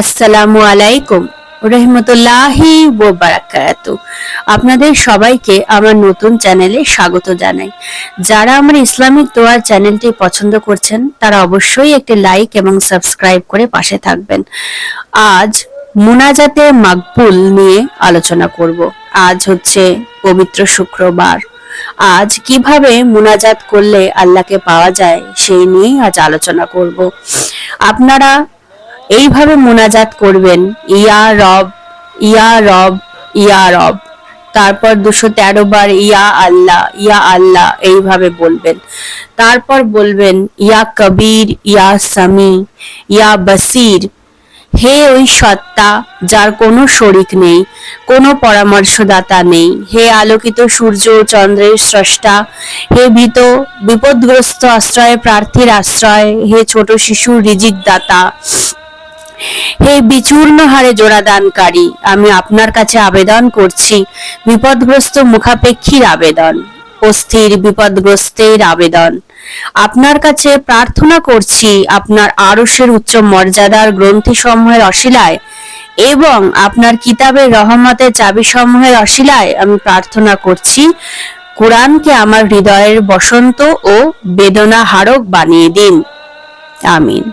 আসসালামু আলাইকুম, রহমতুল্লাহি বারাকাতু। আপনাদের সবাইকে আমার নতুন চ্যানেলে স্বাগত জানাই। যারা আমার ইসলামিক দোয়ার চ্যানেলটি পছন্দ করছেন, তারা অবশ্যই একটি লাইক এবং সাবস্ক্রাইব করে পাশে থাকবেন। আজ মুনাজাতে মাকবুল নিয়ে আলোচনা করব। আজ হচ্ছে পবিত্র শুক্রবার। আজ কীভাবে মুনাজাত করলে আল্লাহকে পাওয়া যায়, সেই নিয়েই আজ আলোচনা করব। আপনারা এইভাবে মোনাজাত করবেন। ইয়া রব ইয়া রব ইয়া রব। তারপর দুশো তেরো বার ইয়া আল্লাহ ইয়া আল্লাহ, এইভাবে বলবেন। তারপর বলবেন, ইয়া কবির, ইয়া সামি, ইয়া বসির। হে ওই সত্তা, যার কোনো শরিক নেই, কোনো পরামর্শদাতা নেই। হে আলোকিত সূর্য চন্দ্রের স্রষ্টা, হে ভীত, বিপদগ্রস্ত আশ্রয়ে, প্রার্থীর আশ্রয়, হে ছোট শিশুর রিজিক দাতা হে বিচূর্ণ হারে জোড়াদানকারী, আমি আপনার কাছে আবেদন করছি বিপদগ্রস্ত মুখাপেক্ষীর আবেদন অস্থির বিপদগ্রস্তের আবেদন। আপনার কাছে প্রার্থনা করছি আপনার আরশের উচ্চ মর্যাদার গ্রন্থিসমূহের অশিলায় এবং আপনার কিতাবের রহমতের চাবিসমূহের অশিলায় আমি প্রার্থনা করছি কোরআনকে আমার হৃদয়ের বসন্ত ও বেদনা হারক বানিয়ে দিন। আমিন।